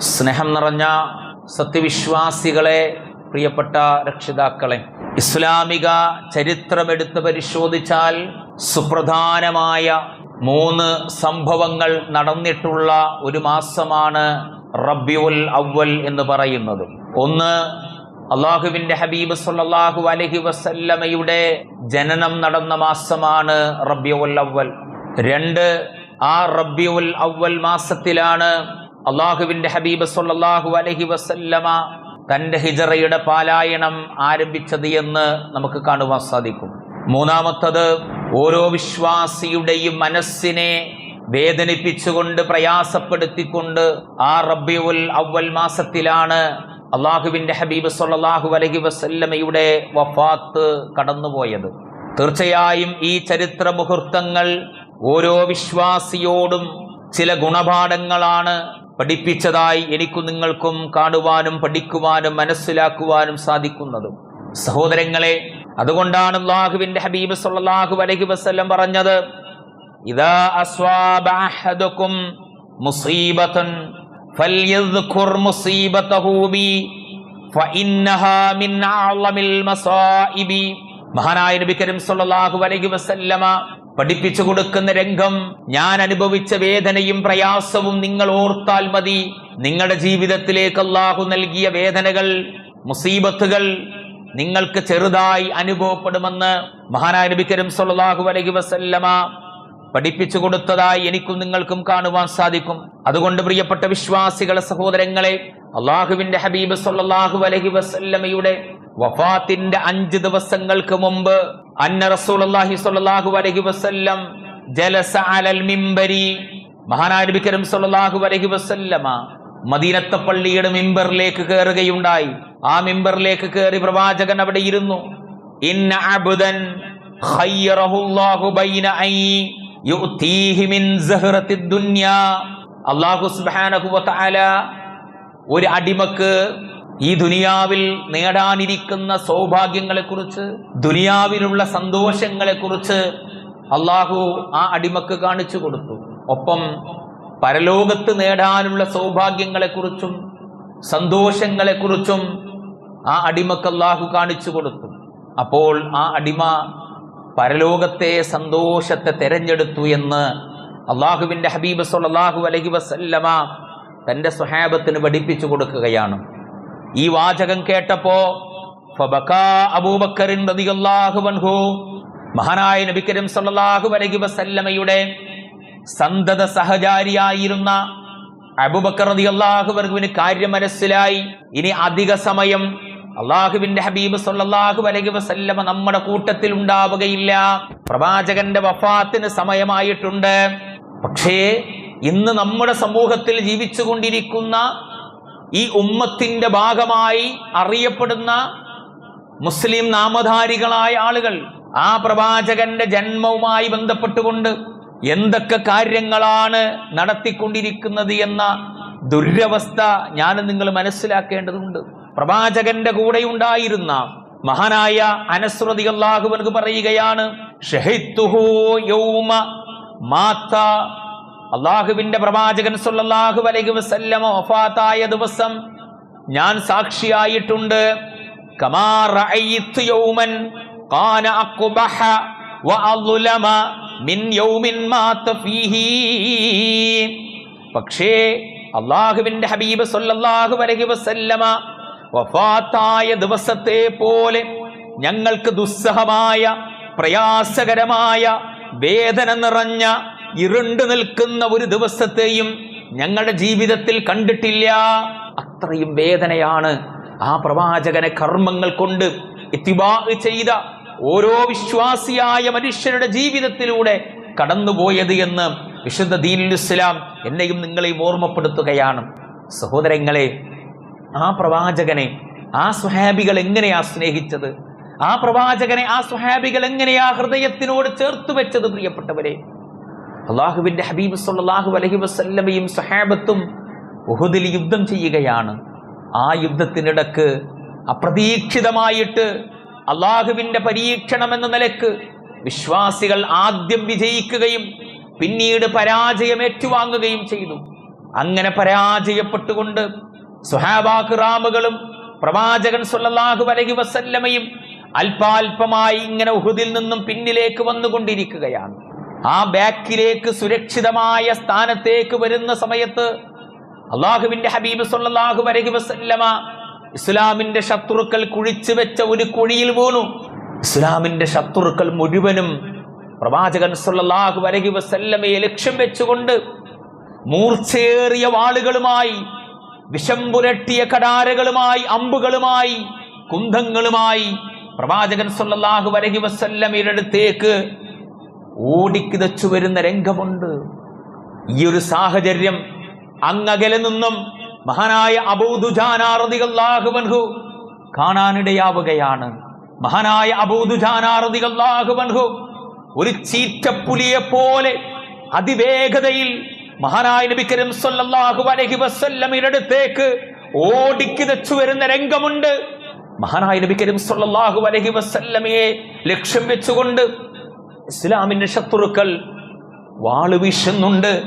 സ്നേഹം നിറഞ്ഞ സത്യവിശ്വാസികളെ പ്രിയപ്പെട്ട രക്ഷിതാക്കളെ ഇസ്ലാമിക ചരിത്രമെടുത്ത് പരിശോധിച്ചാൽ സുപ്രധാനമായ മൂന്ന് സംഭവങ്ങൾ നടന്നിട്ടുള്ള ഒരു മാസമാണ് റബ്യുൽ അവൽ എന്ന് പറയുന്നത്. ഒന്ന് അള്ളാഹുവിന്റെ ഹബീബ് സല്ലാഹു അലഹി വസല്ലമയുടെ ജനനം നടന്ന മാസമാണ് റബ്യുൽ അവൽ രണ്ട് ആ റബ്യുൽ അവൽ മാസത്തിലാണ് അള്ളാഹുവിന്റെ ഹബീബ് സല്ലല്ലാഹു അലഹി വസല്ലമ തന്റെ ഹിജറയുടെ പാലായനം ആരംഭിച്ചത് എന്ന് നമുക്ക് കാണുവാൻ സാധിക്കും. മൂന്നാമത്തത് ഓരോ വിശ്വാസിയുടെയും മനസ്സിനെ വേദനിപ്പിച്ചുകൊണ്ട് പ്രയാസപ്പെടുത്തിക്കൊണ്ട് ആ റബ്യുൽ അവൽ മാസത്തിലാണ് അള്ളാഹുവിന്റെ ഹബീബ് സല്ലല്ലാഹു അലഹി വസല്ലമയുടെ വഫാത്ത് കടന്നുപോയത്. തീർച്ചയായും ഈ ചരിത്ര മുഹൂർത്തങ്ങൾ ഓരോ വിശ്വാസിയോടും ചില ഗുണപാഠങ്ങളാണ് പഠിപ്പിച്ചതായി എനിക്കും നിങ്ങൾക്കും കാണുവാനും പഠിക്കുവാനും മനസ്സിലാക്കുവാനും സാധിക്കുന്നതും. സഹോദരങ്ങളെ അതുകൊണ്ടാണ് അള്ളാഹുവിന്റെ ഹബീബ് സല്ലല്ലാഹു അലൈഹി വസല്ലം പറഞ്ഞത് മഹാനായ നബി കരീം സല്ലല്ലാഹു അലൈഹി വസല്ലമ പഠിപ്പിച്ചു കൊടുക്കുന്ന രംഗം ഞാൻ അനുഭവിച്ച വേദനയും പ്രയാസവും നിങ്ങൾ ഓർത്താൽ മതി. നിങ്ങളുടെ ജീവിതത്തിലേക്ക് അള്ളാഹു നൽകിയ വേദനകൾ മുസീബത്തുകൾ നിങ്ങൾക്ക് ചെറുതായി അനുഭവപ്പെടുമെന്ന് മഹാനായ നബി കരീം സല്ലല്ലാഹു അലൈഹി വസല്ലമ പഠിപ്പിച്ചു കൊടുത്തതായി എനിക്കും നിങ്ങൾക്കും കാണുവാൻ സാധിക്കും. അതുകൊണ്ട് പ്രിയപ്പെട്ട വിശ്വാസികളെ സഹോദരങ്ങളെ അള്ളാഹുവിന്റെ ഹബീബ് സല്ലല്ലാഹു അലൈഹി വസല്ലമയുടെ വഫാത്തിന്റെ അഞ്ച് ദിവസങ്ങൾക്ക് മുമ്പ് അന്ന റസൂലി സ്വല്ലല്ലാഹു അലൈഹി വസ്ല്ലം ജലസ അലൽ മിംബരി മഹാനായ കരീം സല്ലല്ലാഹു അലൈഹി വസല്ലമ മദീനത്തെ പള്ളിയുടെ മിമ്പറിലേക്ക് കയറുകയുണ്ടായി. ആ മിമ്പറിലേക്ക് കയറി പ്രവാചകൻ അവിടെ ഇരുന്നു. ഇന്ന വ ഒരു അടിമക്ക് ഈ ദുനിയാവിൽ നേടാനിരിക്കുന്ന സൗഭാഗ്യങ്ങളെക്കുറിച്ച് ദുനിയാവിലുള്ള സന്തോഷങ്ങളെക്കുറിച്ച് അള്ളാഹു ആ അടിമക്ക് കാണിച്ചു കൊടുത്തു. ഒപ്പം പരലോകത്ത് നേടാനുള്ള സൗഭാഗ്യങ്ങളെക്കുറിച്ചും സന്തോഷങ്ങളെക്കുറിച്ചും ആ അടിമക്ക് അള്ളാഹു കാണിച്ചു കൊടുത്തു. അപ്പോൾ ആ അടിമ പരലോകത്തെ സന്തോഷത്തെ തെരഞ്ഞെടുത്തു എന്ന് അള്ളാഹുവിന്റെ ഹബീബ് സല്ലല്ലാഹു അലഹി വസല്ലമ തന്റെ സ്വഹാബത്തിന് പഠിപ്പിച്ചു കൊടുക്കുകയാണ്. ഈ വാചകം കേട്ടപ്പോ അബൂബക്കറിൻ മഹാനായ നബി കരീം സല്ലല്ലാഹു അലൈഹി വസല്ലമയുടെ സന്തത സഹചാരിയായിരുന്ന അബൂബക്കർ റളിയല്ലാഹു അൻഹുവിന് കാര്യം മനസ്സിലായി. ഇനി അധിക സമയം അള്ളാഹുവിന്റെ ഹബീബ് സല്ലല്ലാഹു അലൈഹി വസല്ലമ നമ്മുടെ കൂട്ടത്തിൽ ഉണ്ടാവുകയില്ല. പ്രവാചകന്റെ വഫാത്തിന് സമയമായിട്ടുണ്ട്. പക്ഷേ ഇന്ന് നമ്മുടെ സമൂഹത്തിൽ ജീവിച്ചുകൊണ്ടിരിക്കുന്ന ഈ ഉമ്മത്തിന്റെ ഭാഗമായി അറിയപ്പെടുന്ന മുസ്ലിം നാമധാരികളായ ആളുകൾ ആ പ്രവാചകന്റെ ജന്മവുമായി ബന്ധപ്പെട്ടുകൊണ്ട് എന്തൊക്കെ കാര്യങ്ങളാണ് നടത്തിക്കൊണ്ടിരിക്കുന്നത് എന്ന ദുരവസ്ഥ ഞാൻ നിങ്ങൾ മനസ്സിലാക്കേണ്ടതുണ്ട്. പ്രവാചകന്റെ കൂടെ ഉണ്ടായിരുന്ന മഹാനായ അനസ്രതി അള്ളാഹുവനക്ക് പറയുകയാണ് യൗമ അള്ളാഹുവിന്റെ പ്രവാചകൻ സുല്ലാഹു അലൈഹി വസല്ലമ വഫാത്തായ ദിവസം ഞാൻ സാക്ഷിയായിട്ടുണ്ട്. പക്ഷേ അള്ളാഹുവിന്റെ ഹബീബ് സൊല്ലാഹു അലൈഹി വസല്ലമ വഫാത്തായ ദിവസത്തെ പോലെ ഞങ്ങൾക്ക് ദുസ്സഹമായ പ്രയാസകരമായ വേദന നിറഞ്ഞ ഇരുണ്ടു നിൽക്കുന്ന ഒരു ദിവസത്തെയും ഞങ്ങളുടെ ജീവിതത്തിൽ കണ്ടിട്ടില്ല. അത്രയും വേദനയാണ് ആ പ്രവാചകനെ കർമ്മങ്ങൾ കൊണ്ട് എത്തിബാഹ് ചെയ്ത ഓരോ വിശ്വാസിയായ മനുഷ്യരുടെ ജീവിതത്തിലൂടെ കടന്നുപോയത് എന്ന് വിശുദ്ധ ദീനുസ്ലാം എന്നെയും നിങ്ങളെയും ഓർമ്മപ്പെടുത്തുകയാണ്. സഹോദരങ്ങളെ ആ പ്രവാചകനെ ആ സ്വഹാബികൾ എങ്ങനെയാ സ്നേഹിച്ചത്? ആ പ്രവാചകനെ ആ സ്വഹാബികൾ എങ്ങനെയാ ഹൃദയത്തിനോട് ചേർത്ത് വെച്ചത് പ്രിയപ്പെട്ടവരെ? അള്ളാഹുവിന്റെ ഹബീബ് സല്ലല്ലാഹു അലഹി വസല്ലമയും സഹാബത്തും ഉഹുദിൽ യുദ്ധം ചെയ്യുകയാണ്. ആ യുദ്ധത്തിനിടക്ക് അപ്രതീക്ഷിതമായിട്ട് അള്ളാഹുവിന്റെ പരീക്ഷണം എന്ന നിലയ്ക്ക് വിശ്വാസികൾ ആദ്യം വിജയിക്കുകയും പിന്നീട് പരാജയം ഏറ്റുവാങ്ങുകയും ചെയ്തു. അങ്ങനെ പരാജയപ്പെട്ടുകൊണ്ട് സുഹാബാഖിറാമുകളും പ്രവാചകൻ സുല്ലാഹു അലൈഹി വസല്ലമയും അല്പാൽപമായി ഇങ്ങനെ ഉഹുദിൽ നിന്നും പിന്നിലേക്ക് വന്നുകൊണ്ടിരിക്കുകയാണ്. ആ ബാക്കിലേക്ക് സുരക്ഷിതമായ സ്ഥാനത്തേക്ക് വരുന്ന സമയത്ത് അള്ളാഹുവിന്റെ ഹബീബ് സല്ലാഹു അലൈഹി വസല്ലമ ഇസ്ലാമിന്റെ ശത്രുക്കൾ കുഴിച്ചു വെച്ച ഒരു കുഴിയിൽ വീണു. ഇസ്ലാമിന്റെ ശത്രുക്കൾ മുഴുവനും പ്രവാചകൻ സല്ലാഹു അലൈഹി വസല്ലമയെ ലക്ഷ്യം വെച്ചുകൊണ്ട് മൂർച്ചയേറിയ വാളുകളുമായി വിഷം പുരട്ടിയ കടാരകളുമായി അമ്പുകളുമായി കുന്തങ്ങളുമായി പ്രവാചകൻ സല്ലാഹു അലൈഹി വസല്ലമയുടെ അടുത്തേക്ക് ഓടിക്കിതച്ചു വരുന്ന രംഗമുണ്ട്. ഈ ഒരു സാഹചര്യം അങ്ങകലെ നിന്നും മഹാനായ അബൂദുജാനാർദികല്ലാഹുവൻഹു കാണാനിടയാവുകയാണ്. മഹാനായ അബൂദുജാനാർദികല്ലാഹുവൻഹു ഒരു ചീറ്റപ്പുലിയെ പോലെ അതിവേഗതയിൽ മഹാനായ നബി കരീം സല്ലല്ലാഹു അലൈഹി വസല്ലമയുടെ അടുത്തേക്ക് ഓടിക്കിതച്ചു വരുന്ന രംഗമുണ്ട്. മഹാനായ നബി കരീം സല്ലല്ലാഹു അലൈഹി വസല്ലമയെ ലക്ഷ്യം വെച്ചുകൊണ്ട് ഇസ്ലാമിന്റെ ശത്രുക്കൾ വാൾ വീശുന്നുണ്ട്.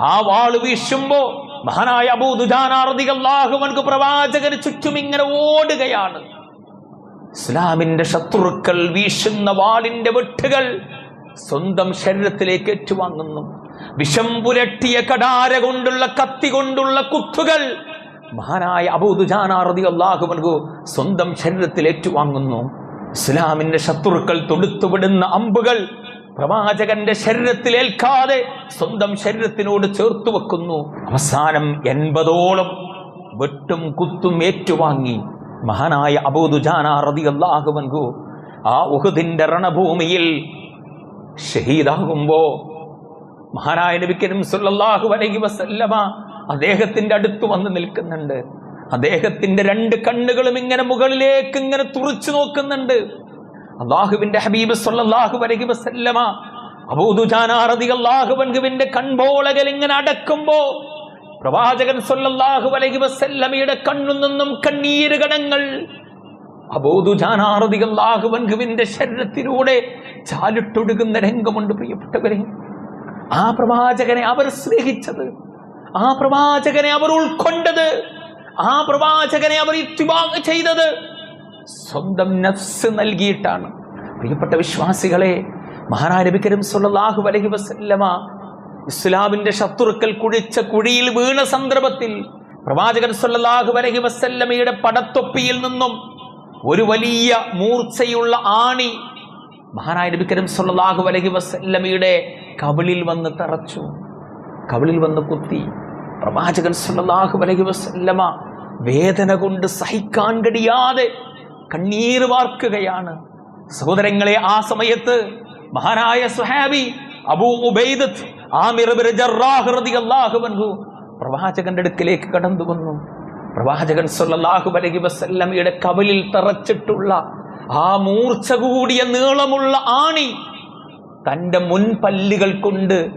ആ വാൾ വീശുമ്പോ മഹാനായ അബൂദുജാനാർദികൾക്ക് പ്രവാചകന് ചുറ്റും ഇങ്ങനെ ഓടുകയാണ്. ഇസ്ലാമിന്റെ ശത്രുക്കൾ വീശുന്ന വാളിന്റെ വെട്ടുകൾ സ്വന്തം ശരീരത്തിലേക്ക് ഏറ്റുവാങ്ങുന്നു. വിഷം പുരട്ടിയ കടാര കൊണ്ടുള്ള കത്തി കൊണ്ടുള്ള കുത്തുകൾ മഹാനായ അബൂദുജാനാർദി അള്ളാഹുവൻകു സ്വന്തം ശരീരത്തിൽ ഏറ്റുവാങ്ങുന്നു. ഇസ്ലാമിന്റെ ശത്രുക്കൾ തൊടുത്തുവിടുന്ന അമ്പുകൾ പ്രവാചകന്റെ ശരീരത്തിൽ ഏൽക്കാതെ സ്വന്തം ശരീരത്തിനോട് ചേർത്തു വെക്കുന്നു. അവസാനം എൺപതോളം വെട്ടും കുത്തും ഏറ്റുവാങ്ങി. മഹാനായ അള്ളാഹുവൻകു ആ ഉഹുദിന്റെ രണഭൂമിയിൽ ഷഹീദാകുമ്പോ മഹാനായ നബിക്കരും സുല്ലാഹു അലൈഹി വസല്ലമ അദ്ദേഹത്തിന്റെ അടുത്ത് വന്ന് നിൽക്കുന്നുണ്ട്. അദ്ദേഹത്തിന്റെ രണ്ട് കണ്ണുകളും ഇങ്ങനെ മുകളിലേക്ക് ഇങ്ങനെ തുറച്ചു നോക്കുന്നുണ്ട്. അള്ളാഹുവിന്റെ ഹബീബ് സല്ലല്ലാഹു അലൈഹി വസല്ലമ കൺപോളകൾ ഇങ്ങനെ അടക്കുമ്പോ പ്രവാചകൻ സല്ലല്ലാഹു അലൈഹി വസല്ലമയുടെ കണ്ണു നിന്നും കണ്ണീര് കണങ്ങൾ അബൂദുജാനാറതിയല്ലാഹുവിന്റെ ശരീരത്തിലൂടെ ചാലിട്ടൊടുക്കുന്ന രംഗമുണ്ട് പ്രിയപ്പെട്ടവരെ. ആ പ്രവാചകനെ അവർ സ്നേഹിച്ചത് ആ പ്രവാചകനെ അവർ ഉൾക്കൊണ്ടത് ആ പ്രവാചകനെ അവർ ചെയ്തത് സ്വന്തം നഫ്സ് നൽകിയിട്ടാണ്. പ്രിയപ്പെട്ട വിശ്വാസികളെ മഹാനായ നബി കരീം സല്ലല്ലാഹു അലൈഹി വസല്ലമ ഇസ്ലാമിന്റെ ശത്രുക്കൾ കുഴിച്ച കുഴിയിൽ വീണ സന്ദർഭത്തിൽ പ്രവാചകൻ സല്ലല്ലാഹു അലൈഹി വസല്ലമയുടെ പടത്തൊപ്പിയിൽ നിന്നും ഒരു വലിയ മൂർച്ചയുള്ള ആണി മഹാനായ നബി കരീം സല്ലല്ലാഹു അലൈഹി വസല്ലമയുടെ കവിളിൽ വന്ന് തറച്ചു. കവിളിൽ വന്ന് കുത്തി. പ്രവാചകൻ സല്ലല്ലാഹു അലൈഹി വസല്ലമ വേദന കൊണ്ട് സഹിക്കാൻ കഴിയാതെ കണ്ണീർ വാർക്കുകയാണ്. സഹോദരങ്ങളെ ആ സമയത്ത് മഹാനായ സുഹാബി അബൂ ഉബൈദത്ത് ആമിർ പ്രവാചകന്റെ അടുക്കിലേക്ക് കടന്നു വന്നു. പ്രവാചകൻ വസല്ലമയുടെ കവിളിൽ തറച്ചിട്ടുള്ള ആ മൂർച്ച കൂടിയ നീളമുള്ള ആണി തന്റെ മുൻപല്ലുകൾ കൊണ്ട്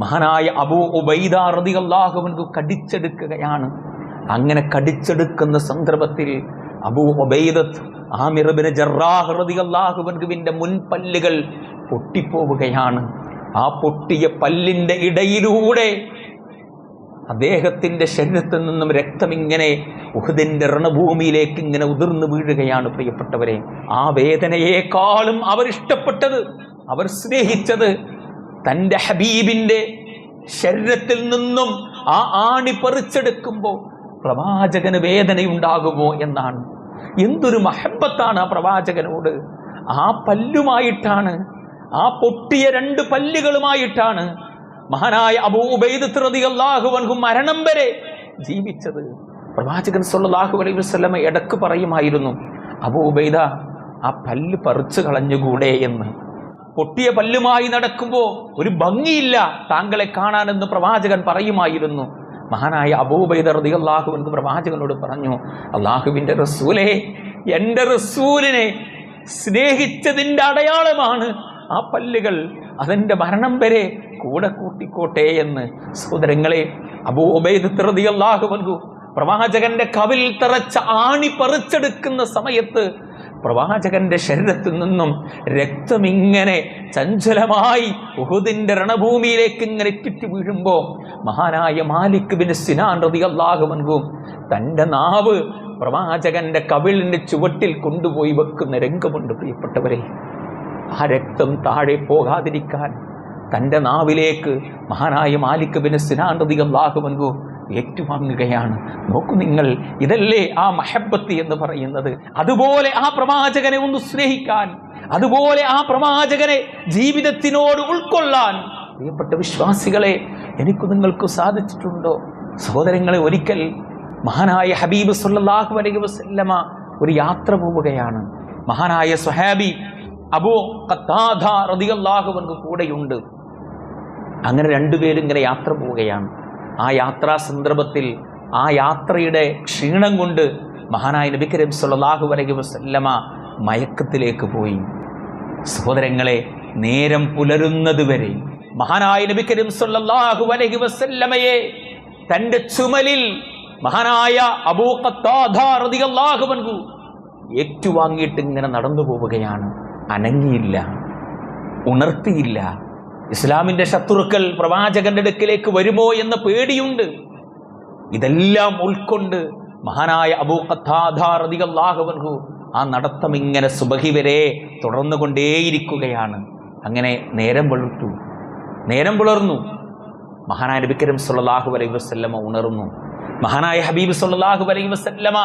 മഹാനായ അബൂ ഉബൈദ റളിയല്ലാഹുവിനു കടിച്ചെടുക്കുകയാണ്. അങ്ങനെ കടിച്ചെടുക്കുന്ന സന്ദർഭത്തിൽ അബൂ ഉബൈദത്ത് ആമിറബിന് ജറാഹ് റളിയല്ലാഹുവിന്റെ മുൻപല്ലുകൾ പൊട്ടിപ്പോവുകയാണ്. ആ പൊട്ടിയ പല്ലിന്റെ ഇടയിലൂടെ അദ്ദേഹത്തിന്റെ ശരീരത്തിൽ നിന്നും രക്തം ഇങ്ങനെ ഉഹുദിന്റെ രണഭൂമിയിലേക്ക് ഇങ്ങനെ ഉതിർന്നു വീഴുകയാണ് പ്രിയപ്പെട്ടവരെ. ആ വേദനയേക്കാളും അവരിഷ്ടപ്പെട്ടത് അവർ സ്നേഹിച്ചത് തന്റെ ഹബീബിന്റെ ശരീരത്തിൽ നിന്നും ആ ആണി പറിച്ചെടുക്കുമ്പോൾ പ്രവാചകന് വേദനയുണ്ടാകുമോ എന്നാണ്. എന്തൊരു മഹബത്താണ് ആ പ്രവാചകനോട്? ആ പല്ലുമായിട്ടാണ് ആ പൊട്ടിയ രണ്ട് പല്ലുകളുമായിട്ടാണ് മഹാനായ അബൂബൈദാഹുവൻഹു മരണം വരെ ജീവിച്ചത്. പ്രവാചകൻ സല്ലല്ലാഹു അലൈഹി വസ്ലമ ഇടയ്ക്ക് പറയുമായിരുന്നു അബൂബൈദ ആ പല്ല് പറിച്ചു കളഞ്ഞുകൂടെ എന്ന്. പൊട്ടിയ പല്ലുമായി നടക്കുമ്പോൾ ഒരു ഭംഗിയില്ല താങ്കളെ കാണാനെന്ന് പ്രവാചകൻ പറയുമായിരുന്നു. മഹാനായ അബൂബൈദർ റതി അള്ളാഹു എന്ന് പ്രവാചകനോട് പറഞ്ഞു അള്ളാഹുവിന്റെ റസൂലെ എന്റെ റസൂലിനെ സ്നേഹിച്ചതിന്റെ അടയാളമാണ് ആ പല്ലുകൾ. അതെന്റെ മരണം വരെ കൂടെ കൂട്ടിക്കോട്ടെ എന്ന്. സഹോദരങ്ങളെ അബൂ റതി അള്ളാഹു അൻഹു പ്രവാചകന്റെ കവിൽ തറച്ച ആണി പറിച്ചെടുക്കുന്ന സമയത്ത് പ്രവാചകന്റെ ശരീരത്തിൽ നിന്നും രക്തമിങ്ങനെ ചഞ്ചലമായി ഉഹുദിന്റെ രണഭൂമിയിലേക്ക് ഇങ്ങനെ ഇറ്റിറ്റ് വീഴുമ്പോൾ മഹാനായ മാലിക് ബിൻ സിനാൻ റതി അള്ളാഹുമൻകും തന്റെ നാവ് പ്രവാചകന്റെ കവിളിന്റെ ചുവട്ടിൽ കൊണ്ടുപോയി വെക്കുന്ന രംഗമുണ്ട് പ്രിയപ്പെട്ടവരെ. ആ രക്തം താഴെ പോകാതിരിക്കാൻ തന്റെ നാവിലേക്ക് മഹാനായ മാലിക് ബിൻ സിനാൻ റതി അള്ളാഹുമൻകു ഏറ്റുവാങ്ങുകയാണ്. നോക്കൂ നിങ്ങൾ ഇതല്ലേ ആ മഹബത്ത് എന്ന് പറയുന്നത്? അതുപോലെ ആ പ്രവാചകനെ ഒന്ന് സ്നേഹിക്കാൻ അതുപോലെ ആ പ്രവാചകനെ ജീവിതത്തിനോട് ഉൾക്കൊള്ളാൻ. പ്രിയപ്പെട്ട വിശ്വാസികളെ എനിക്ക് നിങ്ങൾക്ക് സാധിച്ചിട്ടുണ്ടോ? സഹോദരങ്ങളെ ഒരിക്കൽ മഹാനായ ഹബീബ് സല്ലല്ലാഹു അലൈഹി വസല്ലമ ഒരു യാത്ര പോവുകയാണ്. മഹാനായ സ്വഹാബി അബൂ ഖത്താദ റളിയല്ലാഹു അൻഹു കൂടെയുണ്ട്. അങ്ങനെ രണ്ടുപേരും ഇങ്ങനെ യാത്ര പോവുകയാണ്. ആ യാത്രാ സന്ദർഭത്തിൽ ആ യാത്രയുടെ ക്ഷീണം കൊണ്ട് മഹാനായ നബി കരീം സല്ലല്ലാഹു അലൈഹി വസല്ലമ മയക്കത്തിലേക്ക് പോയി. സഹോദരങ്ങളെ നേരം പുലരുന്നതുവരെ മഹാനായ നബി കരീം സല്ലല്ലാഹു അലൈഹി വസല്ലമയെ തന്റെ ചുമലിൽ മഹാനായ അബൂ ഖത്താദ റളിയല്ലാഹു അൻഹു ഏറ്റുവാങ്ങിയിട്ട് ഇങ്ങനെ നടന്നു പോവുകയാണ് അനങ്ങിയില്ല ഉണർത്തിയില്ല. ഇസ്ലാമിന്റെ ശത്രുക്കൾ പ്രവാചകന്റെ അടുക്കിലേക്ക് വരുമോ എന്ന പേടിയുണ്ട്. ഇതെല്ലാം ഉൾക്കൊണ്ട് മഹാനായ അബൂ ഖത്താധാറികല്ലാഹുവൻഹു ആ നടത്തം ഇങ്ങനെ സുബഹി വരെ തുടർന്നു കൊണ്ടേയിരിക്കുകയാണ് അങ്ങനെ നേരം വെളുത്തു. നേരം പുലർന്നു മഹാനായ നബി സുല്ലാഹു വലൈ വസല്ലമ ഉണർന്നു. മഹാനായ ഹബീബ് സുല്ലാഹു അലൈഹി വസല്ലമ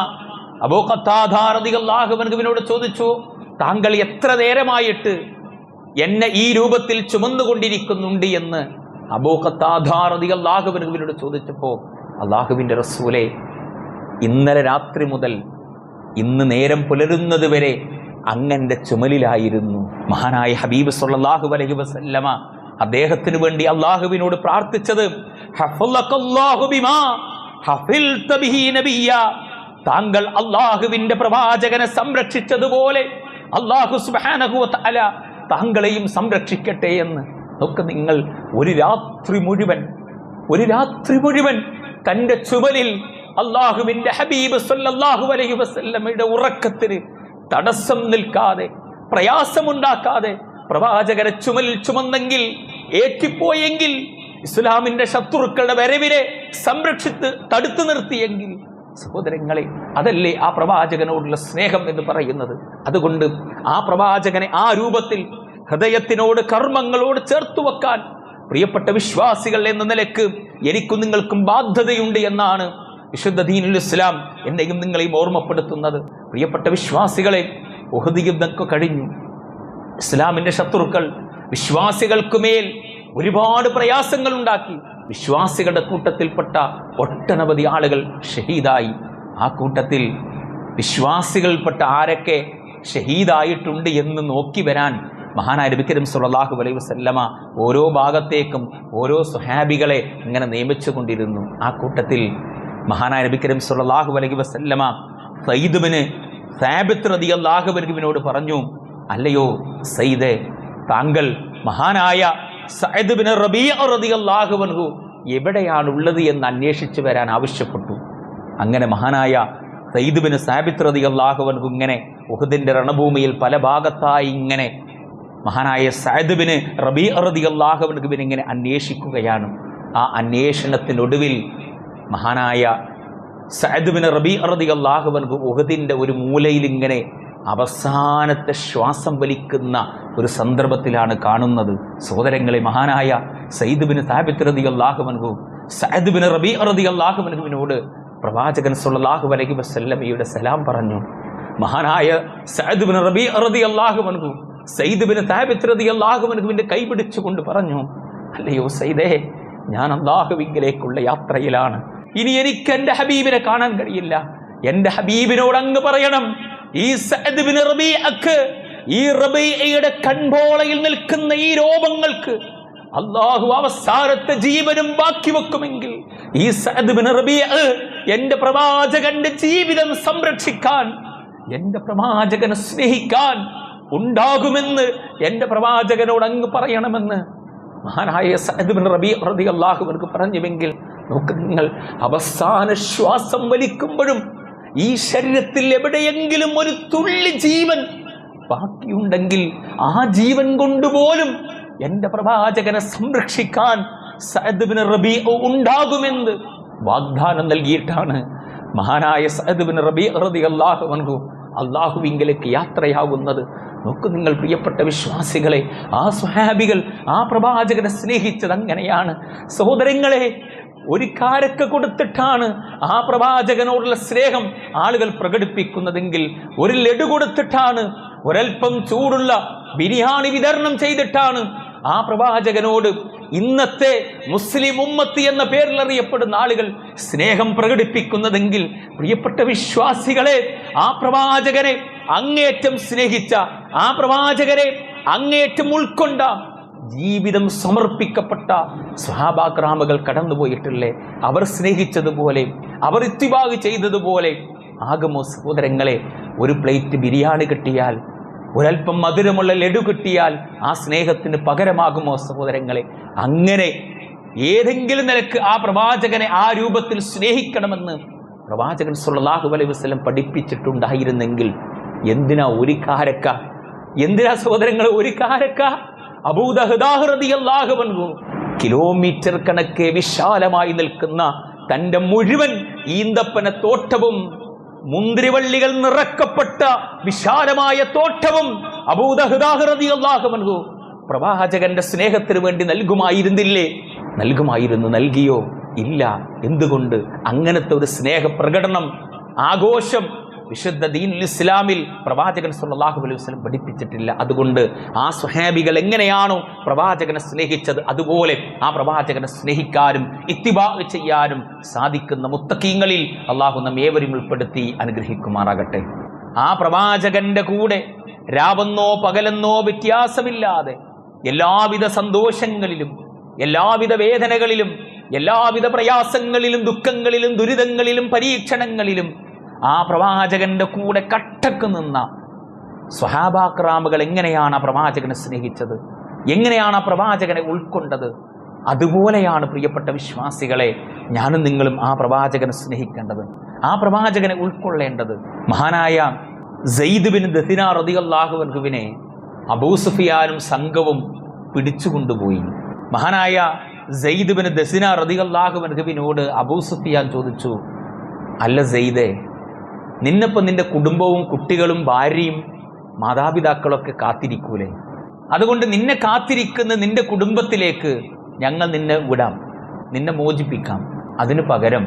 അബൂ ഖത്താധാറികല്ലാഹുവൻഹുവിനോട് ചോദിച്ചു താങ്കൾ എത്ര നേരമായിട്ട് എന്നെ ഈ രൂപത്തിൽ ചുമന്നുകൊണ്ടിരിക്കുന്നുണ്ട് എന്ന് അബൂഖത്താധാറതി അള്ളാഹുബിനുവിനോട് ചോദിച്ചപ്പോൾ അള്ളാഹുവിന്റെ റസൂലെ ഇന്നലെ രാത്രി മുതൽ ഇന്ന് നേരം പുലരുന്നത് വരെ അങ്ങന്റെ ചുമലിലായിരുന്നു മഹാനായ ഹബീബ് സല്ലാഹു അലൈഹി വസല്ലമ അദ്ദേഹത്തിന് വേണ്ടി അള്ളാഹുവിനോട് പ്രാർത്ഥിച്ചത്. താങ്കൾ അള്ളാഹുവിന്റെ പ്രവാചകനെ സംരക്ഷിച്ചതുപോലെ അള്ളാഹു തആല താങ്കളെയും സംരക്ഷിക്കട്ടെ എന്ന്. നോക്ക് നിങ്ങൾ ഒരു രാത്രി മുഴുവൻ ഒരു രാത്രി മുഴുവൻ തന്റെ ചുമലിൽ അള്ളാഹുവിന്റെ ഹബീബ് സല്ലാഹു അലൈഹി വസല്ലമയുടെ ഉറക്കത്തിന് തടസ്സം നിൽക്കാതെ പ്രയാസമുണ്ടാക്കാതെ പ്രവാചകരെ ചുമലിൽ ചുമന്നെങ്കിൽ ഏറ്റിപ്പോയെങ്കിൽ ഇസ്ലാമിന്റെ ശത്രുക്കളുടെ വരവിനെ സംരക്ഷിത്ത് തടുത്തു നിർത്തിയെങ്കിൽ സഹോദരങ്ങളെ അതല്ലേ ആ പ്രവാചകനോടുള്ള സ്നേഹം എന്ന് പറയുന്നത്? അതുകൊണ്ട് ആ പ്രവാചകനെ ആ രൂപത്തിൽ ഹൃദയത്തിനോട് കർമ്മങ്ങളോട് ചേർത്തു വെക്കാൻ പ്രിയപ്പെട്ട വിശ്വാസികൾ എന്ന നിലയ്ക്ക് എനിക്കും നിങ്ങൾക്കും ബാധ്യതയുണ്ട് എന്നാണ് വിശുദ്ധ ദീനുൽ ഇസ്ലാം എന്നെയും നിങ്ങളെയും ഓർമ്മപ്പെടുത്തുന്നത്. പ്രിയപ്പെട്ട വിശ്വാസികളെ ഉഹദ് കഴിഞ്ഞു. ഇസ്ലാമിന്റെ ശത്രുക്കൾ വിശ്വാസികൾക്കുമേൽ ഒരുപാട് പ്രയാസങ്ങൾ ഉണ്ടാക്കി വിശ്വാസികളുടെ കൂട്ടത്തിൽപ്പെട്ട ഒട്ടനവധി ആളുകൾ ഷഹീദായി. ആ കൂട്ടത്തിൽ വിശ്വാസികൾപ്പെട്ട ആരൊക്കെ ഷഹീദായിട്ടുണ്ട് എന്ന് നോക്കി വരാൻ മഹാനായ നബിക്കരം സുല്ലാഹു അലൈഹി വസല്ലമ ഓരോ ഭാഗത്തേക്കും ഓരോ സുഹാബികളെ ഇങ്ങനെ നിയമിച്ചു കൊണ്ടിരുന്നു. ആ കൂട്ടത്തിൽ മഹാനായ നബിക്കരം സുല്ലാഹു അലൈഹി വസല്ലമ സയ്യിദുബിന് സാബിത്ത് റതി അള്ളാഹുബിനുവിനോട് പറഞ്ഞു അല്ലയോ സയ്യിദ് താങ്കൾ മഹാനായ അൻഹു എവിടെയാണ് ഉള്ളത് എന്ന് അന്വേഷിച്ചു വരാൻ ആവശ്യപ്പെട്ടു. അങ്ങനെ മഹാനായ സയ്യിദ് ബിൻ സാബിത്ത് റളിയല്ലാഹു അൻഹു ഇങ്ങനെ ഉഹുദിന്റെ രണഭൂമിയിൽ പല ഭാഗത്തായി ഇങ്ങനെ മഹാനായ സയ്യിദ് റബി റബീഅ റളിയല്ലാഹു അൻഹുവിനെ ഇങ്ങനെ അന്വേഷിക്കുകയാണ്. ആ അന്വേഷണത്തിനൊടുവിൽ മഹാനായ സയ്യിദ് റബി റബീഅ റളിയല്ലാഹു ഉഹദിന്റെ ഒരു മൂലയിൽ ഇങ്ങനെ അവസാനത്തെ ശ്വാസം വലിക്കുന്ന ഒരു സന്ദർഭത്തിലാണ് കാണുന്നത്. സഹോദരങ്ങളെ മഹാനായ സയ്യിദ് ബിൻ സാബിത്ത് റതി അള്ളാഹുമൻഹു സയ്യിദ് ബിൻ റബി റതി അള്ളാഹുമൻഹുവിനോട് പ്രവാചകൻ സുല്ലാഹു അലൈഹി വസല്ലമയുടെ സലാം പറഞ്ഞു. മഹാനായ സയ്യിദ് ബിൻ റബി റതി അള്ളാഹുമൻഹു സയ്യിദ് ബിൻ സാബിത്ത് റതി കൈ പിടിച്ചുകൊണ്ട് പറഞ്ഞു അല്ലയോ സയ്യിദേ ഞാൻ അള്ളാഹുവിങ്കിലേക്കുള്ള യാത്രയിലാണ്. ഇനി എനിക്ക് എന്റെ ഹബീബിനെ കാണാൻ കഴിയില്ല. എന്റെ ഹബീബിനോട് അങ്ങ് പറയണം. ഈ സഅദ് ബിൻ റബീഅക്ക് ഈ റബീഅയുടെ കൺപോളയിൽ നിൽക്കുന്ന ഈ രോഗങ്ങൾക്ക് അള്ളാഹു അവസാനത്തെ ജീവനും ബാക്കി വെക്കുമെങ്കിൽ ഈ സഅദ് ബിൻ റബീഅ എന്റെ പ്രവാചകന്റെ ജീവിതം സംരക്ഷിക്കാൻ എന്റെ പ്രവാചകനെ സ്നേഹിക്കാൻ ഉണ്ടാകുമെന്ന് എന്റെ പ്രവാചകനോട് അങ്ങ് പറയണമെന്ന് മഹാനായ സഅദ് ബിൻ റബീ റളിയല്ലാഹു അള്ളാഹു പറഞ്ഞു പറഞ്ഞുവെങ്കിൽ നോക്ക് നിങ്ങൾ അവസാന ശ്വാസം വലിക്കുമ്പോഴും ഈ ശരീരത്തിൽ എവിടെയെങ്കിലും ഒരു തുള്ളി ജീവൻ ബാക്കിയുണ്ടെങ്കിൽ ആ ജീവൻ കൊണ്ടുപോലും എന്റെ പ്രവാചകനെ സംരക്ഷിക്കാൻ സഅദ് റബി ഉണ്ടാകുമെന്ന് വാഗ്ദാനം നൽകിയിട്ടാണ് മഹാനായ സഅദ് റബി റബീ അള്ളാഹു അൻഹു അള്ളാഹുവിങ്കിലേക്ക് യാത്രയാകുന്നത് നോക്കൂ നിങ്ങൾ പ്രിയപ്പെട്ട വിശ്വാസികളെ ആ സ്വഹാബികൾ ആ പ്രവാചകനെ സ്നേഹിച്ചത് അങ്ങനെയാണ്. സഹോദരങ്ങളെ ഒരു കാരക്ക കൊടുത്തിട്ടാണ് ആ പ്രവാചകനോടുള്ള സ്നേഹം ആളുകൾ പ്രകടിപ്പിക്കുന്നതെങ്കിൽ ഒരു ലഡു കൊടുത്തിട്ടാണ് ഒരൽപ്പം ചൂടുള്ള ബിരിയാണി വിതരണം ചെയ്തിട്ടാണ് ആ പ്രവാചകനോട് ഇന്നത്തെ മുസ്ലിം ഉമ്മത്ത് എന്ന പേരിൽ അറിയപ്പെടുന്ന ആളുകൾ സ്നേഹം പ്രകടിപ്പിക്കുന്നതെങ്കിൽ പ്രിയപ്പെട്ട വിശ്വാസികളെ ആ പ്രവാചകനെ അങ്ങേറ്റം സ്നേഹിച്ച ആ പ്രവാചകനെ അങ്ങേറ്റം ഉൾക്കൊണ്ട ജീവിതം സമർപ്പിക്കപ്പെട്ട സ്വഹാബാക്രാമകൾ കടന്നുപോയിട്ടില്ലേ? അവർ സ്നേഹിച്ചതുപോലെ അവർ ഇത്തിബാഗ് ചെയ്തതുപോലെ. ആകുമോ സഹോദരങ്ങളെ ഒരു പ്ലേറ്റ് ബിരിയാണി കിട്ടിയാൽ ഒരല്പം മധുരമുള്ള ലഡു കിട്ടിയാൽ ആ സ്നേഹത്തിന് പകരമാകുമോ സഹോദരങ്ങളെ. അങ്ങനെ ഏതെങ്കിലും നിലയ്ക്ക് ആ പ്രവാചകനെ ആ രൂപത്തിൽ സ്നേഹിക്കണമെന്ന് പ്രവാചകൻ സുല്ലാഹു അലൈഹി വസ്ലം പഠിപ്പിച്ചിട്ടുണ്ടായിരുന്നെങ്കിൽ എന്തിനാ ഒരു കാരക്ക? എന്തിനാ സഹോദരങ്ങൾ ഒരു കാരക്ക? അബൂദഹദാഹൃതിയല്ലാഹുവൻഹു കിലോമീറ്റർ കണക്കെ വിശാലമായി നിൽക്കുന്ന തന്റെ മുഴുവൻ ഈന്തപ്പന തോട്ടവും മുന്തിരിവള്ളികൾ നിറക്കപ്പെട്ട വിശാലമായ തോട്ടവും അബൂദഹദാഹൃതിയല്ലാഹുവൻഹു പ്രവാചകന്റെ സ്നേഹത്തിന് വേണ്ടി നൽകുമായിരുന്നില്ലേ? നൽകുമായിരുന്നു നൽകിയോ? ഇല്ല. എന്തുകൊണ്ട് അങ്ങനത്തെ ഒരു സ്നേഹപ്രകടനം ആഘോഷം വിശുദ്ധ ദീൻ ഇസ്ലാമിൽ പ്രവാചകൻ സുല്ലാഹു അലൈഹി വസ്ലം പഠിപ്പിച്ചിട്ടില്ല. അതുകൊണ്ട് ആ സുഹാബികൾ എങ്ങനെയാണോ പ്രവാചകനെ സ്നേഹിച്ചത് അതുപോലെ ആ പ്രവാചകനെ സ്നേഹിക്കാനും ഇത്തിബാ ചെയ്യാനും സാധിക്കുന്ന മുത്തക്കീങ്ങളിൽ അള്ളാഹു നമ്മ ഏവരും ഉൾപ്പെടുത്തി അനുഗ്രഹിക്കുമാറാകട്ടെ. ആ പ്രവാചകന്റെ കൂടെ രാവെന്നോ പകലെന്നോ വ്യത്യാസമില്ലാതെ എല്ലാവിധ സന്തോഷങ്ങളിലും എല്ലാവിധ വേദനകളിലും എല്ലാവിധ പ്രയാസങ്ങളിലും ദുഃഖങ്ങളിലും ദുരിതങ്ങളിലും പരീക്ഷണങ്ങളിലും ആ പ്രവാചകന്റെ കൂടെ കട്ടക്ക് നിന്ന സ്വഹാബാക്രാമുകൾ എങ്ങനെയാണ് ആ പ്രവാചകനെ സ്നേഹിച്ചത്? എങ്ങനെയാണ് ആ പ്രവാചകനെ ഉൾക്കൊണ്ടത്? അതുപോലെയാണ് പ്രിയപ്പെട്ട വിശ്വാസികളെ ഞാനും നിങ്ങളും ആ പ്രവാചകനെ സ്നേഹിക്കേണ്ടത്. ആ പ്രവാചകനെ ഉൾക്കൊള്ളേണ്ടത്. മഹാനായ ബിൻ ദഹിന റതിയല്ലാഹുവിനെ അബൂസുഫിയാനും സംഘവും പിടിച്ചുകൊണ്ടുപോയി. മഹാനായ ബിൻ ദസിന റതിയല്ലാഹുവിനോട് അബൂസുഫിയാൻ ചോദിച്ചു അല്ല സെയ്ദേ നിന്നിപ്പോൾ നിന്റെ കുടുംബവും കുട്ടികളും ഭാര്യയും മാതാപിതാക്കളൊക്കെ കാത്തിരിക്കൂലേ? അതുകൊണ്ട് നിന്നെ കാത്തിരിക്കുന്ന നിന്റെ കുടുംബത്തിലേക്ക് ഞങ്ങൾ നിന്നെ വിടാം. നിന്നെ മോചിപ്പിക്കാം. അതിനു പകരം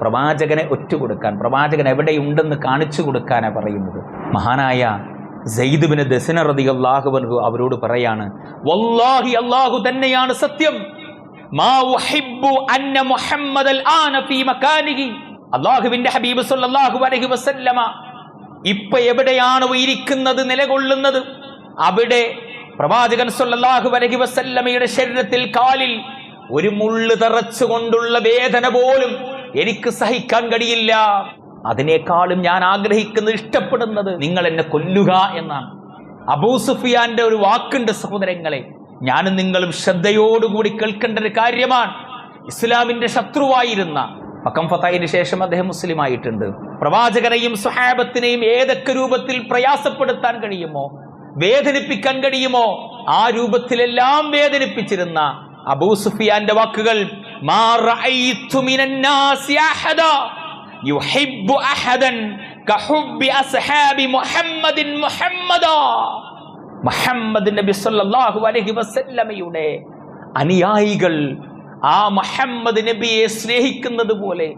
പ്രവാചകനെ ഒറ്റ കൊടുക്കാൻ പ്രവാചകൻ എവിടെയുണ്ടെന്ന് കാണിച്ചു കൊടുക്കാനാണ് പറയുന്നത്. മഹാനായ സെയ്ദുബിന് ദസന റതി അള്ളാഹുബൻഹു അവരോട് പറയാണ് വല്ലാഹി അള്ളാഹു തന്നെയാണ് സത്യം. മാ ഉഹിബ്ബു അന്ന മുഹമ്മദൽ ആന ഫീ മകാനിഹി അള്ളാഹുവിന്റെ ഹബീബ് സല്ലല്ലാഹു അലൈഹി വസല്ലമ ഇപ്പൊ എവിടെയാണ് ഇരിക്കുന്നത് നിലകൊള്ളുന്നത്? അവിടെ പ്രവാചകൻ സല്ലല്ലാഹു അലൈഹി വസല്ലമയുടെ ശരീരത്തിൽ കാലിൽ ഒരു മുള്ള് തറച്ചുകൊണ്ടുള്ള വേദന പോലും എനിക്ക് സഹിക്കാൻ കഴിയില്ല. അതിനേക്കാളും ഞാൻ ആഗ്രഹിക്കുന്നത് ഇഷ്ടപ്പെടുന്നത് നിങ്ങൾ എന്നെ കൊല്ലുക എന്നാണ്. അബൂ സുഫിയാന്റെ ഒരു വാക്കുണ്ട് സഹോദരങ്ങളെ ഞാനും നിങ്ങളും ശ്രദ്ധയോടുകൂടി കേൾക്കേണ്ട ഒരു കാര്യമാണ്. ഇസ്ലാമിന്റെ ശത്രുവായിരുന്ന മക്കം ഫത്തായിന് ശേഷം അദ്ദേഹം മുസ്ലിമായിട്ടുണ്ട്. പ്രവാചകനെയും സുഹാബത്തിനെയും ഏതൊക്കെ രൂപത്തിൽ പ്രയാസപ്പെടുത്താൻ കഴിയുമോ വേദനിപ്പിക്കാൻ കഴിയുമോ ആ രൂപത്തിലെല്ലാം വേദനിപ്പിച്ചിരുന്ന അബൂ സുഫിയാന്റെ വാക്കുകൾ മുഹമ്മദാ. നബി അലൈഹി വസല്ലമയുടെ അനുയായികൾ ആ മുഹമ്മദ് നബിയെ സ്നേഹിക്കുന്നത് പോലെ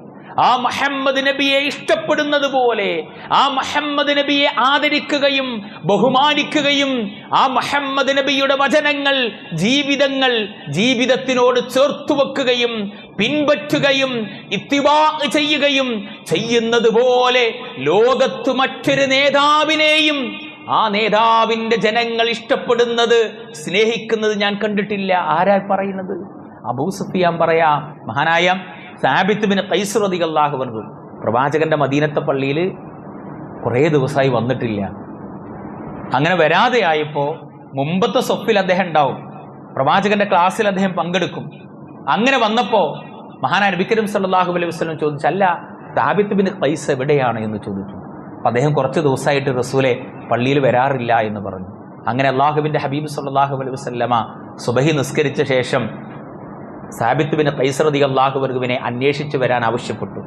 ആ മുഹമ്മദ് നബിയെ ഇഷ്ടപ്പെടുന്നത് പോലെ ആ മുഹമ്മദ് നബിയെ ആദരിക്കുകയും ബഹുമാനിക്കുകയും ആ മുഹമ്മദ് നബിയുടെ വചനങ്ങൾ ജീവിതങ്ങൾ ജീവിതത്തിനോട് ചേർത്തു വെക്കുകയും പിൻപറ്റുകയും ഇത്തിവാ ചെയ്യുകയും ചെയ്യുന്നത് പോലെ ലോകത്ത് മറ്റൊരു നേതാവിനെയും ആ നേതാവിന്റെ ജനങ്ങൾ ഇഷ്ടപ്പെടുന്നത് സ്നേഹിക്കുന്നത് ഞാൻ കണ്ടിട്ടില്ല. ആരാ പറയുന്നത്? അബൂ സുഫിയാൻ പറയാ മഹാനായ സാബിത്ത് ബിൻ കൈസ്റതി അള്ളാഹു വന്നു പ്രവാചകന്റെ മദീനത്തെ പള്ളിയിൽ കുറേ ദിവസമായി വന്നിട്ടില്ല. അങ്ങനെ വരാതെ ആയപ്പോൾ മുമ്പത്തെ സ്വപ്പിൽ അദ്ദേഹം ഉണ്ടാവും പ്രവാചകന്റെ ക്ലാസ്സിൽ അദ്ദേഹം പങ്കെടുക്കും. അങ്ങനെ വന്നപ്പോൾ മഹാനായ നബിക്കരും സല്ലാഹു അലൈഹി വസ്ലം ചോദിച്ചു അല്ല സാബിത്ത് ബിൻ കൈസ് എവിടെയാണ്? എന്ന് ചോദിച്ചു. അപ്പം അദ്ദേഹം കുറച്ച് ദിവസമായിട്ട് റസൂലെ പള്ളിയിൽ വരാറില്ല എന്ന് പറഞ്ഞു. അങ്ങനെ അള്ളാഹുബിന്റെ ഹബീബ് സല്ലാഹു അലൈഹി വസല്ലമ സുബഹി നിസ്കരിച്ച ശേഷം സാബിത്ത് ബിൻ കൈസറതി അള്ളാഹുവർഗുവിനെ അന്വേഷിച്ച് വരാൻ ആവശ്യപ്പെട്ടു.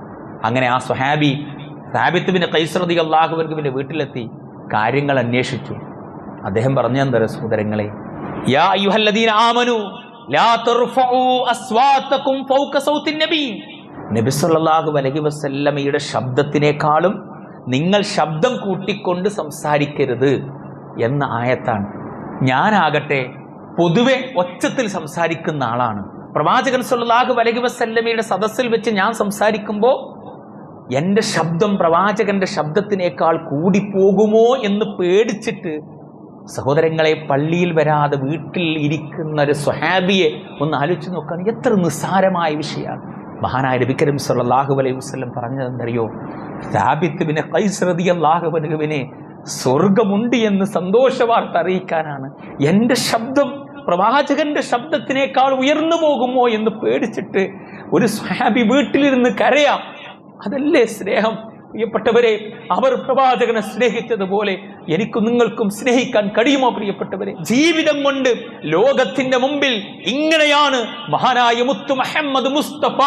അങ്ങനെ ആ സ്വഹാബി സാബിത്ത് ബിൻ കൈസറതി അള്ളാഹുവർഗുവിന്റെ വീട്ടിലെത്തി കാര്യങ്ങൾ അന്വേഷിച്ചു. അദ്ദേഹം പറഞ്ഞു എന്താ സഹോദരങ്ങളെ യാ അയ്യുഹല്ലദീന ആമനു ലാ അസ്വാതകും ഫൗക നബി. നബി സല്ലല്ലാഹു അലൈഹി വസല്ലമയുടെ ശബ്ദത്തിനേക്കാളും നിങ്ങൾ ശബ്ദം കൂട്ടിക്കൊണ്ട് സംസാരിക്കരുത് എന്ന ആയത്താണ്. ഞാനാകട്ടെ പൊതുവെ ഒച്ചത്തിൽ സംസാരിക്കുന്ന ആളാണ്. പ്രവാചകൻ സുല്ലാഹു വലഹി വസല്ലമയുടെ സദസ്സിൽ വെച്ച് ഞാൻ സംസാരിക്കുമ്പോൾ എന്റെ ശബ്ദം പ്രവാചകന്റെ ശബ്ദത്തിനേക്കാൾ കൂടിപ്പോകുമോ എന്ന് പേടിച്ചിട്ട് സഹോദരങ്ങളെ പള്ളിയിൽ വരാതെ വീട്ടിൽ ഇരിക്കുന്ന ഒരു സ്വഹാബിയെ ഒന്ന് ആലോചിച്ച് നോക്കാൻ എത്ര നിസ്സാരമായ വിഷയമാണ്. മഹാനായ നബിക്കരം സല്ലല്ലാഹു അലൈഹി വസ്ലം പറഞ്ഞതെന്നറിയോ സാബിത്ത് ബിനെ കൈസ്രതി സ്വർഗമുണ്ട് എന്ന് സന്തോഷ വാർത്ത അറിയിക്കാനാണ്. എന്റെ ശബ്ദം പ്രവാചകന്റെ ശബ്ദത്തിനേക്കാൾ ഉയർന്നു പോകുമോ എന്ന് പേടിച്ചിട്ട് ഒരു സ്വാബി വീട്ടിലിരുന്ന് കരയാം. അതല്ലേ സ്നേഹം? പ്രിയപ്പെട്ടവരെ അവർ പ്രവാചകനെ സ്നേഹിച്ചതുപോലെ എനിക്കും നിങ്ങൾക്കും സ്നേഹിക്കാൻ കഴിയുമോ പ്രിയപ്പെട്ടവരെ? ജീവിതം കൊണ്ട് ലോകത്തിന്റെ മുമ്പിൽ ഇങ്ങനെയാണ് മഹാനായ മുത്തു മുഹമ്മദ് മുസ്തഫ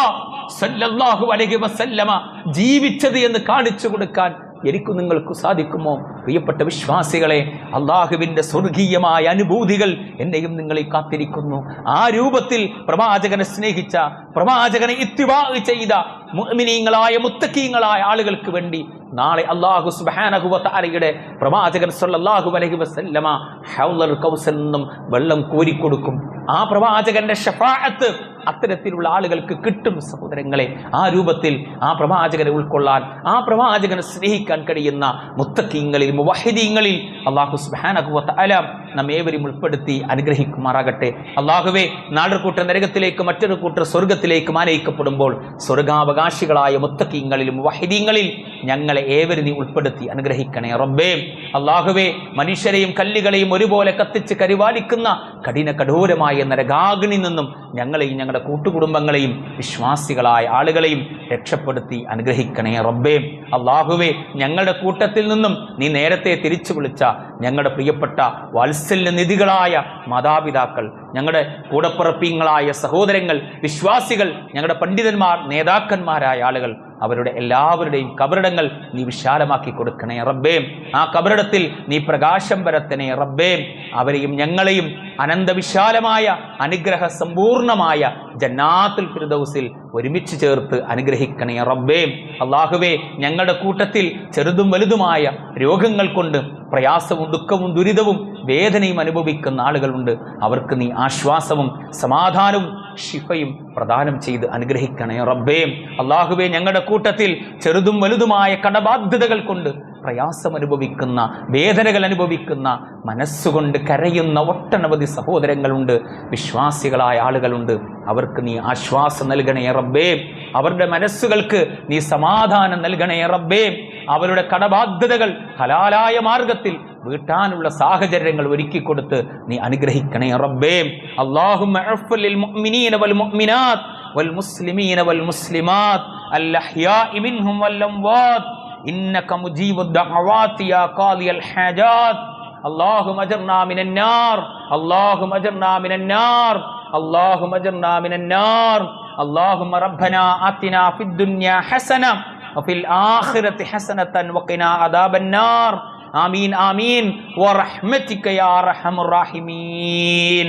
സല്ലല്ലാഹു അലൈഹി വസല്ലമ ജീവിച്ചത് എന്ന് കാണിച്ചു കൊടുക്കാൻ എനിക്കും നിങ്ങൾക്ക് സാധിക്കുമോ? പ്രിയപ്പെട്ട വിശ്വാസികളെ അള്ളാഹുവിന്റെ സ്വർഗീയമായ അനുഭൂതികൾ എന്നെയും നിങ്ങളെ കാത്തിരിക്കുന്നു. ആ രൂപത്തിൽ പ്രവാചകനെ സ്നേഹിച്ച പ്രവാചകനെ ഇത്തിവാ ചെയ്ത മുഅ്മിനീങ്ങളായ മുത്തക്കീങ്ങളായ ആളുകൾക്ക് വേണ്ടി നാളെ അള്ളാഹു സുബാനഹുവത്താരയുടെ പ്രവാചകൻ സല്ലാഹു അലഹി വസല്ലമ ഹൗലർ കൗസൽ നിന്നും വെള്ളം കോരിക്കൊടുക്കും. ആ പ്രവാചകന്റെ ഷഫാഅത്ത് അത്തരത്തിലുള്ള ആളുകൾക്ക് കിട്ടും സഹോദരങ്ങളെ. ആ രൂപത്തിൽ ആ പ്രവാചകനെ ഉൾക്കൊള്ളാൻ ആ പ്രവാചകനെ സ്നേഹിക്കാൻ കഴിയുന്ന മുത്തക്കീങ്ങളിൽ മുവഹിദീങ്ങളിൽ അള്ളാഹു സുബാനഹുവത്താല നമ്മേവരും ഉൾപ്പെടുത്തി അനുഗ്രഹിക്കുമാറാകട്ടെ. അള്ളാഹുവേ നാടർ കൂട്ടർ നരകത്തിലേക്ക് മറ്റൊരു കൂട്ടർ സ്വർഗത്തിലേക്ക് മാനയിക്കപ്പെടുമ്പോൾ സ്വർഗാവകാശികളായ മുത്തക്കീങ്ങളിലും വഹിദീങ്ങളിൽ ഞങ്ങളെ ഏവരും നീ ഉൾപ്പെടുത്തി അനുഗ്രഹിക്കണേ റബ്ബേ. അള്ളാഹുവേ മനുഷ്യരെയും കല്ലുകളെയും ഒരുപോലെ കത്തിച്ച് കരിവാലിക്കുന്ന കഠിന കഠോരമായ നരകാഗ്നി നിന്നും ഞങ്ങളെയും ഞങ്ങളുടെ കൂട്ടുകുടുംബങ്ങളെയും വിശ്വാസികളായ ആളുകളെയും രക്ഷപ്പെടുത്തി അനുഗ്രഹിക്കണേ റബ്ബേ. അള്ളാഹുവേ ഞങ്ങളുടെ കൂട്ടത്തിൽ നിന്നും നീ നേരത്തെ തിരിച്ചു വിളിച്ച ഞങ്ങളുടെ പ്രിയപ്പെട്ട വാത്സല്യ നിധികളായ മാതാപിതാക്കൾ ഞങ്ങളുടെ കൂടപ്പിറപ്പിങ്ങളായ സഹോദരങ്ങൾ വിശ്വാസികൾ ഞങ്ങളുടെ പണ്ഡിതന്മാർ നേതാക്കന്മാരായ ആളുകൾ അവരുടെ എല്ലാവരുടെയും കബറിടങ്ങൾ നീ വിശാലമാക്കി കൊടുക്കണേ റബ്ബേം. ആ കബറിടത്തിൽ നീ പ്രകാശം പരത്തണേ റബ്ബേം. അവരെയും ഞങ്ങളെയും അനന്തവിശാലമായ അനുഗ്രഹ സമ്പൂർണമായ ജന്നാത്തുൽ ഫിർദൗസിൽ ഒരുമിച്ച് ചേർത്ത് അനുഗ്രഹിക്കണേ റബ്ബേ. അള്ളാഹുവേ ഞങ്ങളുടെ കൂട്ടത്തിൽ ചെറുതും വലുതുമായ രോഗങ്ങൾ കൊണ്ട് പ്രയാസവും ദുഃഖവും ദുരിതവും വേദനയും അനുഭവിക്കുന്ന ആളുകളുണ്ട്. അവർക്ക് നീ ആശ്വാസവും സമാധാനവും ഷിഫയും പ്രദാനം ചെയ്ത് അനുഗ്രഹിക്കണേ റബ്ബേ. അള്ളാഹുവേ ഞങ്ങളുടെ കൂട്ടത്തിൽ ചെറുതും വലുതുമായ കടബാധ്യതകൾ കൊണ്ട് പ്രയാസം അനുഭവിക്കുന്ന വേദനകൾ അനുഭവിക്കുന്ന മനസ്സുകൊണ്ട് കരയുന്ന ഒട്ടനവധി സഹോദരങ്ങളുണ്ട് വിശ്വാസികളായ ആളുകളുണ്ട് അവർക്ക് നീ ആശ്വാസം നൽകണേ റബ്ബേ അവരുടെ മനസ്സുകൾക്ക് നീ സമാധാനം നൽകണേ റബ്ബേ അവരുടെ കടബാധ്യതകൾ ഹലാലായ മാർഗത്തിൽ വീട്ടാനുള്ള സാഹചര്യങ്ങൾ ഒരുക്കി കൊടുത്ത് നീ അനുഗ്രഹിക്കണേ റബ്ബേ അല്ലാഹുമ്മ വൽ മുഅ്മിനാത്ത് വൽ മുസ്ലിമീന വൽ മുസ്ലിമാത്ത് الأحياء منهم والأموات إنك مجيب الدعوات يا قاضي الحاجات اللهم اجرنا من النار اللهم اجرنا من النار اللهم اجرنا من النار اللهم ربنا آتنا في الدنيا حسنة وفي الآخرة حسنة وقنا عذاب النار آمين آمين ورحمتك يا أرحم الراحمين